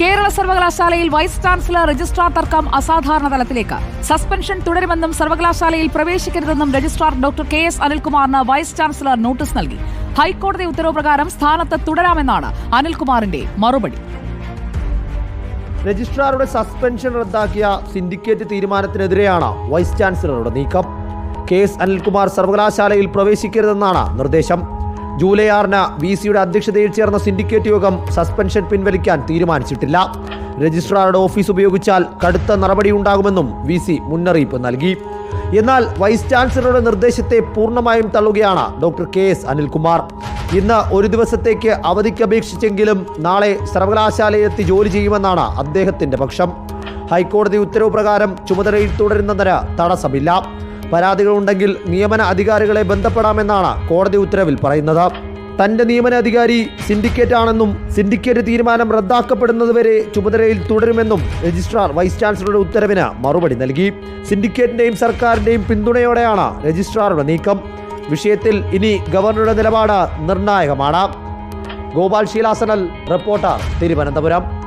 കേരള സർവകലാശാലയിൽ vice chancellor registrar തർക്കം അസാധാരണ തലത്തിലേക്ക്. സസ്പെൻഷൻ തുടരുമെന്നും സർവകലാശാലയിൽ പ്രവേശിക്കരുതെന്നും രജിസ്ട്രാർ ഡോക്ടർ കെ എസ് അനിൽകുമാറിന് വൈസ് ചാൻസലർ നോട്ടീസ് നൽകി. ഹൈക്കോടതി ഉത്തരവ് പ്രകാരം സ്ഥാനത്ത് തുടരാമെന്നാണ് അനിൽകുമാറിന്റെ മറുപടി. രജിസ്ട്രാറുടെ സസ്പെൻഷൻ റദ്ദാക്കിയ സിൻഡിക്കേറ്റ് തീരുമാനത്തിനെതിരെയാണ് വൈസ് ചാൻസലറുടെ നീക്കം. കെ എസ് അനിൽകുമാർ സർവകലാശാലയിൽ പ്രവേശിക്കരുതെന്നാണ് നിർദ്ദേശം. ജൂലൈ ആറിന് വി സിയുടെ അധ്യക്ഷതയിൽ ചേർന്ന സിൻഡിക്കേറ്റ് യോഗം സസ്പെൻഷൻ പിൻവലിക്കാൻ തീരുമാനിച്ചിട്ടില്ല. രജിസ്ട്രാറുടെ ഓഫീസ് ഉപയോഗിച്ചാൽ കടുത്ത നടപടിയുണ്ടാകുമെന്നും വി സി മുന്നറിയിപ്പ് നൽകി. എന്നാൽ വൈസ് ചാൻസലറുടെ നിർദ്ദേശത്തെ പൂർണമായും തള്ളുകയാണ് ഡോക്ടർ കെ എസ് അനിൽകുമാർ. ഇന്ന് ഒരു ദിവസത്തേക്ക് അവധിക്ക് അപേക്ഷിച്ചെങ്കിലും നാളെ സർവകലാശാലയിലെത്തി ജോലി ചെയ്യുമെന്നാണ് അദ്ദേഹത്തിന്റെ പക്ഷം. ഹൈക്കോടതി ഉത്തരവ് പ്രകാരം ചുമതലയിൽ തുടരുന്നതിന് തടസ്സമില്ല. പരാതികളുണ്ടെങ്കിൽ നിയമന അധികാരികളെ ബന്ധപ്പെടാമെന്നാണ് കോടതി ഉത്തരവിൽ പറയുന്നത്. തന്റെ നിയമന അധികാരി സിൻഡിക്കേറ്റ് ആണെന്നും സിൻഡിക്കേറ്റ് തീരുമാനം റദ്ദാക്കപ്പെടുന്നതുവരെ ചുമതലയിൽ തുടരുമെന്നും രജിസ്ട്രാർ വൈസ് ചാൻസലറുടെ ഉത്തരവിന് മറുപടി നൽകി. സിൻഡിക്കേറ്റിന്റെയും സർക്കാരിന്റെയും പിന്തുണയോടെയാണ് രജിസ്ട്രാറുടെ നീക്കം. വിഷയത്തിൽ ഇനി ഗവർണറുടെ നിലപാട് നിർണായകമാണ്. ഗോപാൽ ശീലാസനൽ റിപ്പോർട്ടർ തിരുവനന്തപുരം.